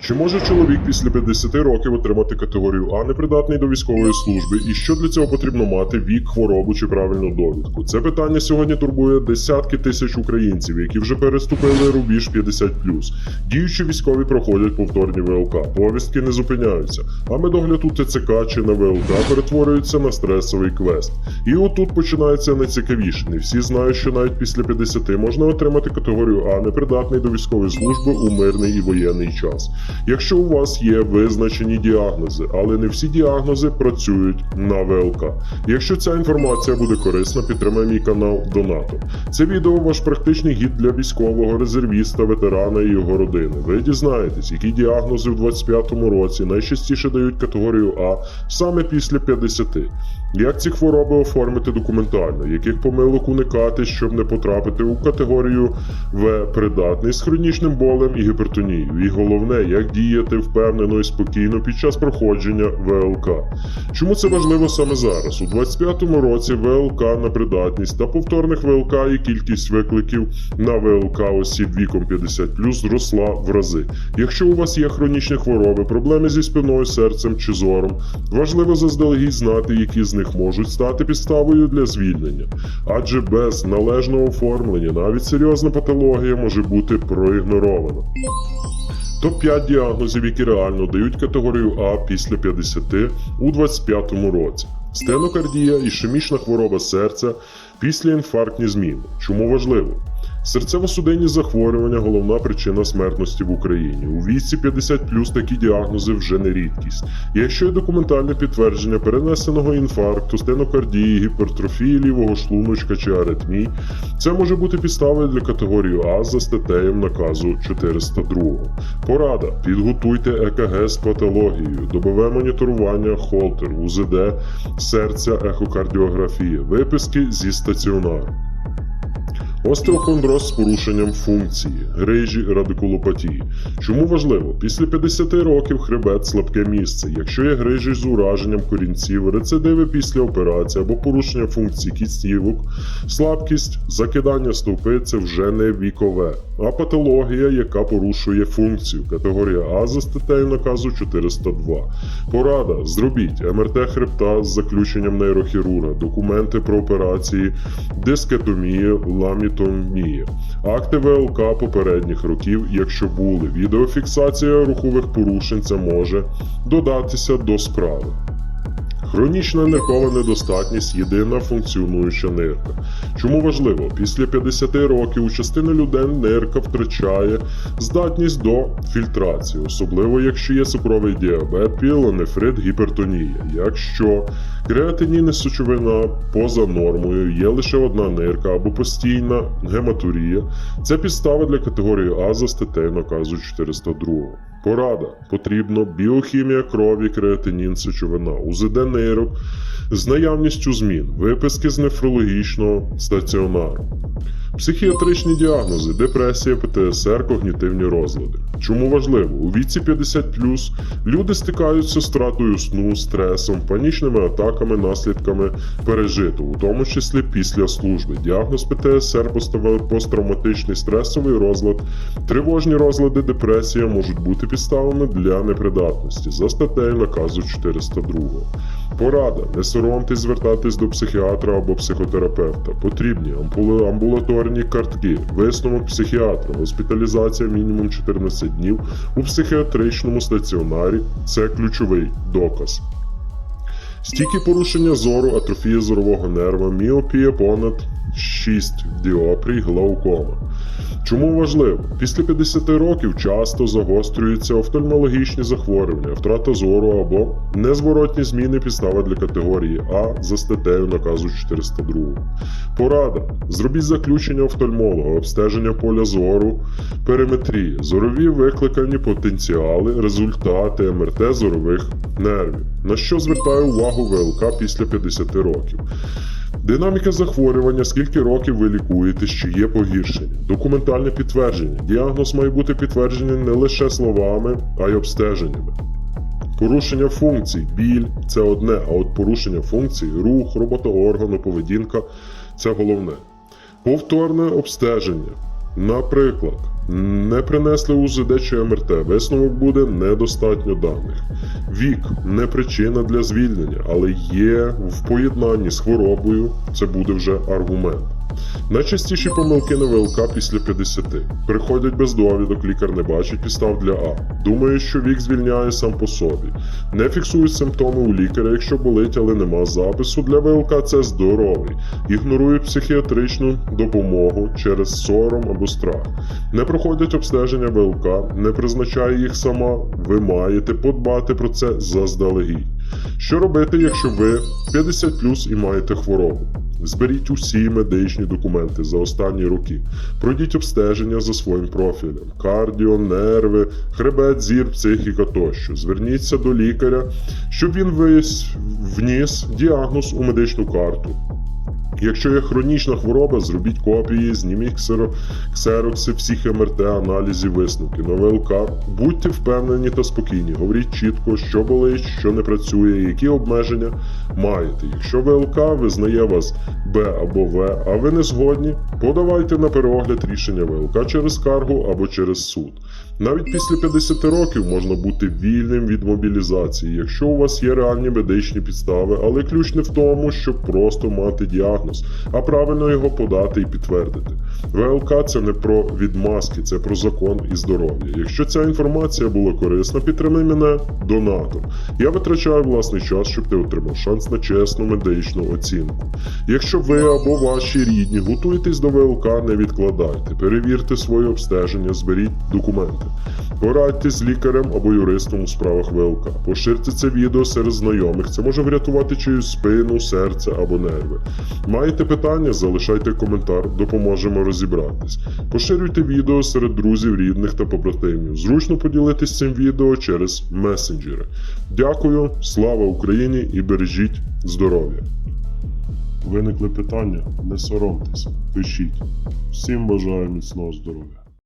Чи може чоловік після 50 років отримати категорію А непридатний до військової служби, і що для цього потрібно мати вік, хворобу чи правильну довідку? Це питання сьогодні турбує десятки тисяч українців, які вже переступили рубіж 50+. Діючі військові проходять повторні ВЛК, повістки не зупиняються, а медогляд у ТЦК чи на ВЛК перетворюється на стресовий квест. І отут починається найцікавіше. Не всі знають, що навіть після 50 можна отримати категорію А непридатний до військової служби у мирний і воєнний час. Якщо у вас є визначені діагнози, але не всі діагнози працюють на ВЛК. Якщо ця інформація буде корисна, підтримай мій канал донатом. Це відео ваш практичний гід для військового резервіста, ветерана і його родини. Ви дізнаєтесь, які діагнози в 25-му році найчастіше дають категорію А саме після 50. Як ці хвороби оформити документально, яких помилок уникати, щоб не потрапити у категорію В придатний з хронічним болем і гіпертонією. І головне, як діяти впевнено і спокійно під час проходження ВЛК. Чому це важливо саме зараз? У 25-му році ВЛК на придатність та повторних ВЛК і кількість викликів на ВЛК осіб віком 50 зросла в рази. Якщо у вас є хронічні хвороби, проблеми зі спиною, серцем чи зором, важливо заздалегідь знати, які з них можуть стати підставою для звільнення. Адже без належного оформлення навіть серйозна патологія може бути проігнорована. Топ-5 діагнозів, які реально дають категорію А після 50 у 25 році. Стенокардія і ішемічна хвороба серця після інфарктні зміни. Чому важливо? Серцево-судинні захворювання головна причина смертності в Україні. У віці 50 такі діагнози вже не рідкість. Якщо є документальне підтвердження перенесеного інфаркту, стенокардії, гіпертрофії лівого шлуночка чи аритмій, це може бути підставою для категорії А за статтею наказу 402. Порада: підготуйте ЕКГ з патологією, добове моніторування, холтер, УЗД, серця, ехокардіографія, виписки зі стаціонару. Остеохондроз з порушенням функції, грижі, радикулопатії. Чому важливо? Після 50 років хребет слабке місце. Якщо є грижі з ураженням корінців, рецидиви після операції або порушення функцій кістівок, слабкість, закидання стовпи це вже не вікове, а патологія, яка порушує функцію. Категорія А за статтею наказу 402. Порада: зробіть МРТ хребта з заключенням нейрохірурга, документи про операції, дискетомія, ламітомія, акти ВЛК попередніх років, якщо були. Відеофіксація рухових порушень це може додатися до справи. Хронічна ниркова недостатність єдина функціонуюча нирка. Чому важливо? Після 50 років у частини людей нирка втрачає здатність до фільтрації, особливо якщо є цукровий діабет, пілонефрит, гіпертонія. Якщо креатинін і сечовина поза нормою, є лише одна нирка або постійна гематурія, це підстава для категорії А за статтею наказу 402. Порада. Потрібно біохімія крові, креатинін, сечовина, УЗД нейрок з наявністю змін, виписки з нефрологічного стаціонару. Психіатричні діагнози, депресія, ПТСР, когнітивні розлади. Чому важливо? У віці 50 люди стикаються з стратою сну, стресом, панічними атаками, наслідками пережитого, у тому числі після служби. Діагноз ПТСР, посттравматичний стресовий розлад, тривожні розлади, депресія можуть бути підставами для непридатності за статтею наказу 402. Порада: не соромтесь звертатись до психіатра або психотерапевта. Потрібні амбулаторні картки, висновок психіатра, госпіталізація мінімум 14 днів у психіатричному стаціонарі це ключовий доказ. Стійкі порушення зору, атрофія зорового нерва, міопія понад 6 діопрій, глаукома. Чому важливо? Після 50 років часто загострюються офтальмологічні захворювання, втрата зору або незворотні зміни підстава для категорії А за статтею наказу 402. Порада. Зробіть заключення офтальмолога, обстеження поля зору, периметрії, зорові викликані потенціали, результати МРТ зорових нервів. На що звертає увагу ВЛК після 50 років? Динаміка захворювання, скільки років ви лікуєтесь, чи є погіршення, документальне підтвердження. Діагноз має бути підтверджений не лише словами, а й обстеженнями. Порушення функцій, біль це одне, а от порушення функцій, рух, робота органу, поведінка це головне. Повторне обстеження. Наприклад, не принесли УЗД чи МРТ, висновок буде недостатньо даних. Вік не причина для звільнення, але є в поєднанні з хворобою, це буде вже аргумент. Найчастіші помилки на ВЛК після 50. Приходять без довідок, лікар не бачить підстав для А. Думає, що вік звільняє сам по собі. Не фіксують симптоми у лікаря, якщо болить, але нема запису. Для ВЛК це здоровий. Ігнорують психіатричну допомогу через сором або страх. Не проходять обстеження ВЛК, не призначає їх сама. Ви маєте подбати про це заздалегідь. Що робити, якщо ви 50 і маєте хворобу? Зберіть усі медичні документи за останні роки. Пройдіть обстеження за своїм профілем: кардіо, нерви, хребет, зір, психіка тощо. Зверніться до лікаря, щоб він вніс діагноз у медичну карту. Якщо є хронічна хвороба, зробіть копії, зніміть ксеро- ксерокси всіх МРТ, аналізів, висновки на ВЛК. Будьте впевнені та спокійні. Говоріть чітко, що болить, що не працює, які обмеження маєте. Якщо ВЛК визнає вас Б або В, а ви не згодні, подавайте на переогляд рішення ВЛК через скаргу або через суд. Навіть після 50 років можна бути вільним від мобілізації, якщо у вас є реальні медичні підстави, але ключ не в тому, щоб просто мати діагноз, а правильно його подати і підтвердити. ВЛК це не про відмазки, це про закон і здоров'я. Якщо ця інформація була корисна, підтримай мене донатом. Я витрачаю власний час, щоб ти отримав шанс на чесну медичну оцінку. Якщо ви або ваші рідні готуєтесь до ВЛК, не відкладайте, перевірте своє обстеження, зберіть документи. Порадьтесь з лікарем або юристом у справах ВЛК. Поширте це відео серед знайомих. Це може врятувати чиюсь спину, серце або нерви. Маєте питання? Залишайте коментар, допоможемо розібратись. Поширюйте відео серед друзів, рідних та побратимів. Зручно поділитись цим відео через месенджери. Дякую, слава Україні і бережіть здоров'я! Виникли питання? Не соромтеся, пишіть. Всім бажаю міцного здоров'я.